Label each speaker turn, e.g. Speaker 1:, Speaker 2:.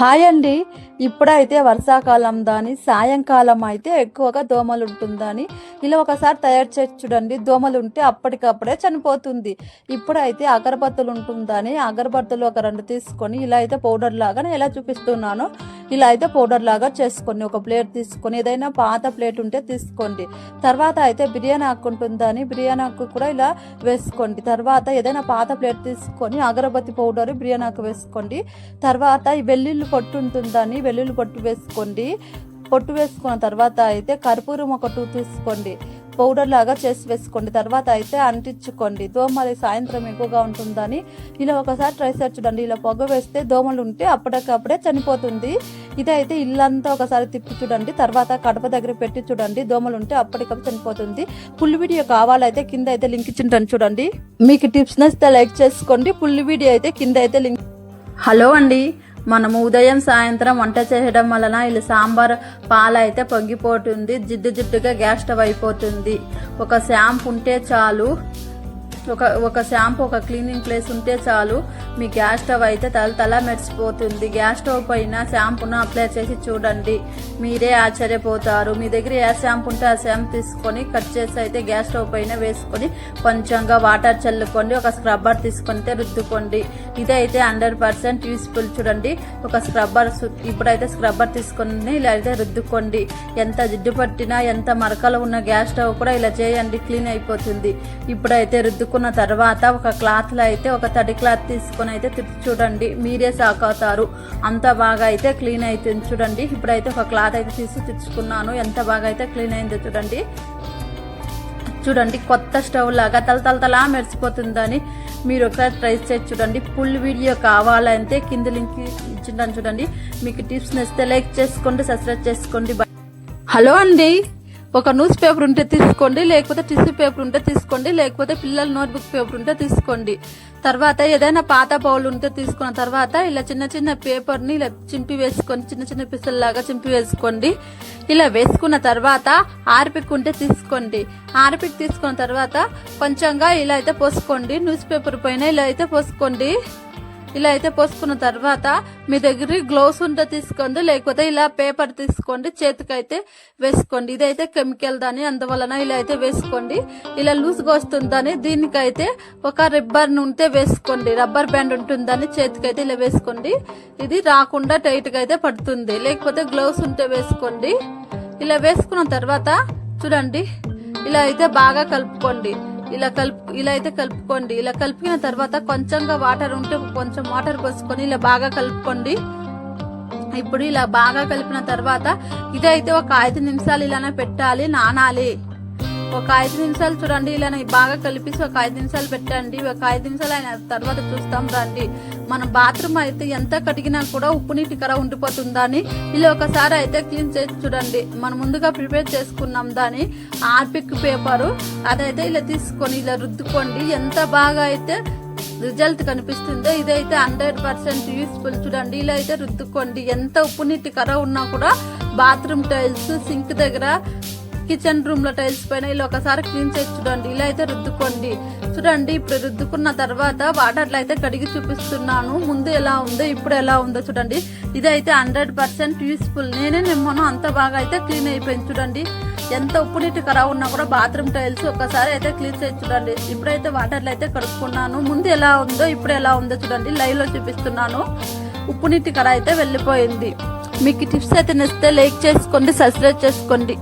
Speaker 1: Hi అండి. ఇప్పుడైతే వర్షాకాలం దాని సాయంకాలం అయితే ఎక్కువగా దోమలు ఉంటుందని. ఇలా ఒకసారి తయారు చేసి చూడండి. దోమలు ఉంటే అప్పటికప్పుడే చనిపోతుంది. ఇప్పుడైతే అగరబత్తులు ఉంటుందని అగరబత్తులు ఒక రెండు తీసుకొని ఇలా అయితే పౌడర్ లాగా ఎలా చూపిస్తున్నానో ఇలా అయితే పౌడర్ లాగా చేసుకోండి. ఒక ప్లేట్ తీసుకొని ఏదైనా పాత ప్లేట్ ఉంటే తీసుకోండి. తర్వాత అయితే బిర్యానీ ఆకు ఉంటుందని బిర్యానీ ఆకు కూడా ఇలా వేసుకోండి. తర్వాత ఏదైనా పాత ప్లేట్ తీసుకొని అగరబత్తి పౌడర్ బిర్యానీ ఆకు వేసుకోండి. తర్వాత ఈ వెల్లుల్లి పొట్టు ఉంటుందని వెల్లుల్లి పొట్టు వేసుకోండి. పొట్టు వేసుకున్న తర్వాత అయితే కర్పూరం ఒక టూ తీసుకోండి. పౌడర్ లాగా చేసి వేసుకోండి. తర్వాత అయితే అంటించుకోండి. దోమలు సాయంత్రం ఎక్కువగా ఉంటుందని ఇలా ఒకసారి ట్రై చేసి చూడండి. ఇలా పొగ వేస్తే దోమలు ఉంటే అప్పటికప్పుడే చనిపోతుంది. ఇదైతే ఇల్లంతా ఒకసారి తిప్పి చూడండి. తర్వాత కడప దగ్గర పెట్టి చూడండి. దోమలు ఉంటే అప్పటికప్పుడు చనిపోతుంది. ఫుల్ వీడియో కావాలైతే కింద అయితే లింక్ ఇచ్చింటాను చూడండి. మీకు టిప్స్ నచ్చితే లైక్ చేసుకోండి. ఫుల్ వీడియో అయితే కింద అయితే లింక్ హలో అండి. మనము ఉదయం సాయంత్రం వంట చేయడం వలన ఇలా సాంబార్ పాలైతే అయితే పొంగిపోతుంది జిడ్డు జిడ్డుగా గ్యాస్ స్టవ్ అయిపోతుంది. ఒక షాంపూ ఉంటే చాలు ఒక ఒక షాంపు ఒక క్లీనింగ్ ప్లేస్ ఉంటే చాలు మీ గ్యాస్ స్టవ్ అయితే తల తల మెరిసిపోతుంది. గ్యాస్ స్టవ్ పైన షాంపూను అప్లై చేసి చూడండి. మీరే ఆశ్చర్యపోతారు. మీ దగ్గర ఏ షాంపూ ఉంటే ఆ షాంపూ తీసుకొని కట్ చేసి అయితే గ్యాస్ స్టవ్ పైన వేసుకొని కొంచెంగా వాటర్ చల్లుకోండి. ఒక స్క్రబ్బర్ తీసుకొని రుద్దుకోండి. ఇదైతే హండ్రెడ్ పర్సెంట్ యూస్ఫుల్ చూడండి. ఒక స్క్రబ్బర్ ఇప్పుడైతే స్క్రబ్బర్ తీసుకొని ఇలా అయితే రుద్దుకోండి. ఎంత జిడ్డు పట్టినా ఎంత మరకలు ఉన్న గ్యాస్ స్టవ్ కూడా ఇలా చేయండి. క్లీన్ అయిపోతుంది. ఇప్పుడైతే రుద్దుకున్న తర్వాత ఒక క్లాత్లో అయితే ఒక తడి క్లాత్ తీసుకొని అయితే తిప్పి చూడండి. మీరే షాక్ అవుతారు అంత బాగా అయితే క్లీన్ అవుతుంది చూడండి. ఇప్పుడైతే ఒక క్లాత్ అయితే తీసి తెచ్చుకున్నాను. ఎంత బాగా అయితే క్లీన్ అయిందో చూడండి. చూడండి కొత్త స్టవ్ లాగా తలతలతలా మెరిసిపోతుందని మీరు ఒకసారి ట్రై చేసి చూడండి. ఫుల్ వీడియో కావాలంటే కింద లింక్ ఇచ్చిందని చూడండి. మీకు టిప్స్ నచ్చితే లైక్ చేసుకోండి సబ్స్క్రైబ్ చేసుకోండి. హలో అండి. ఒక న్యూస్ పేపర్ ఉంటే తీసుకోండి లేకపోతే టిష్యూ పేపర్ ఉంటే తీసుకోండి లేకపోతే పిల్లల నోట్బుక్ పేపర్ ఉంటే తీసుకోండి. తర్వాత ఏదైనా పాత బౌల్ ఉంటే తీసుకున్న తర్వాత ఇలా చిన్న చిన్న పేపర్ని ఇలా చింపి వేసుకొని చిన్న చిన్న పిసల్లాగా చింపి వేసుకోండి. ఇలా వేసుకున్న తర్వాత ఆర్పిక్ ఉంటే తీసుకోండి. ఆర్పిక్ తీసుకున్న తర్వాత కొంచెంగా ఇలా అయితే పోసుకోండి. న్యూస్ పేపర్ పైన ఇలా అయితే పోసుకోండి. ఇలా అయితే పోసుకున్న తర్వాత మీ దగ్గర గ్లోవ్స్ ఉంటే తీసుకోండి లేకపోతే ఇలా పేపర్ తీసుకోండి చేతికైతే వేసుకోండి. ఇదైతే కెమికల్ దాని అందువలన ఇలా అయితే వేసుకోండి. ఇలా లూజ్గా వస్తుందని దీనికైతే ఒక రిబ్బర్ ఉంటే వేసుకోండి. రబ్బర్ బ్యాండ్ ఉంటుందని చేతికైతే ఇలా వేసుకోండి. ఇది రాకుండా టైట్గా అయితే పడుతుంది. లేకపోతే గ్లోవ్స్ ఉంటే వేసుకోండి. ఇలా వేసుకున్న తర్వాత చూడండి ఇలా అయితే బాగా కలుపుకోండి. ఇలా కలుపు ఇలా అయితే కలుపుకోండి. ఇలా కలిపిన తర్వాత కొంచెంగా వాటర్ ఉంటే కొంచెం వాటర్ పోసుకొని ఇలా బాగా కలుపుకోండి. ఇప్పుడు ఇలా బాగా కలిపిన తర్వాత ఇదైతే ఒక ఐదు నిమిషాలు ఇలానే పెట్టాలి నానాలి. ఒక ఐదు నిమిషాలు చూడండి ఇలా బాగా కలిపేసి ఒక ఐదు నిమిషాలు పెట్టండి. ఒక ఐదు నిమిషాలు అయిన తర్వాత చూస్తాం రండి. మనం బాత్రూమ్ అయితే ఎంత కడిగినా కూడా ఉప్పు నీటి కర ఉండిపోతుందని ఇలా ఒకసారి అయితే క్లీన్ చేసి చూడండి. మనం ముందుగా ప్రిపేర్ చేసుకున్నాం దాని ఆర్పిక్ పేపరు. అదైతే ఇలా తీసుకొని ఇలా రుద్దుకోండి. ఎంత బాగా అయితే రిజల్ట్ కనిపిస్తుందో ఇదైతే హండ్రెడ్ పర్సెంట్ యూస్ఫుల్. చూడండి ఇలా అయితే రుద్దుకోండి. ఎంత ఉప్పు నీటి కర ఉన్నా కూడా బాత్రూమ్ టైల్స్ సింక్ దగ్గర కిచెన్ రూమ్లో టైల్స్ పైన ఇలా ఒకసారి క్లీన్ చేసి చూడండి. ఇలా అయితే రుద్దుకోండి. చూడండి ఇప్పుడు రుద్దుకున్న తర్వాత వాటర్లో అయితే కడిగి చూపిస్తున్నాను. ముందు ఎలా ఉందో ఇప్పుడు ఎలా ఉందో చూడండి. ఇదైతే హండ్రెడ్ పర్సెంట్ యూస్ఫుల్ నేనే నిమ్మను అంత బాగా అయితే క్లీన్ అయిపోయింది చూడండి. ఎంత ఉప్పు నీటి ఖరాబ్ ఉన్నా కూడా బాత్రూమ్ టైల్స్ ఒకసారి అయితే క్లీన్ చేసి చూడండి. ఇప్పుడైతే వాటర్లో అయితే కడుక్కున్నాను. ముందు ఎలా ఉందో ఇప్పుడు ఎలా ఉందో చూడండి. లైవ్లో చూపిస్తున్నాను. ఉప్పు నీటి కర అయితే వెళ్ళిపోయింది. మీకు టిప్స్ అయితే నచ్చితే లైక్ చేసుకోండి సబ్స్క్రైబ్ చేసుకోండి.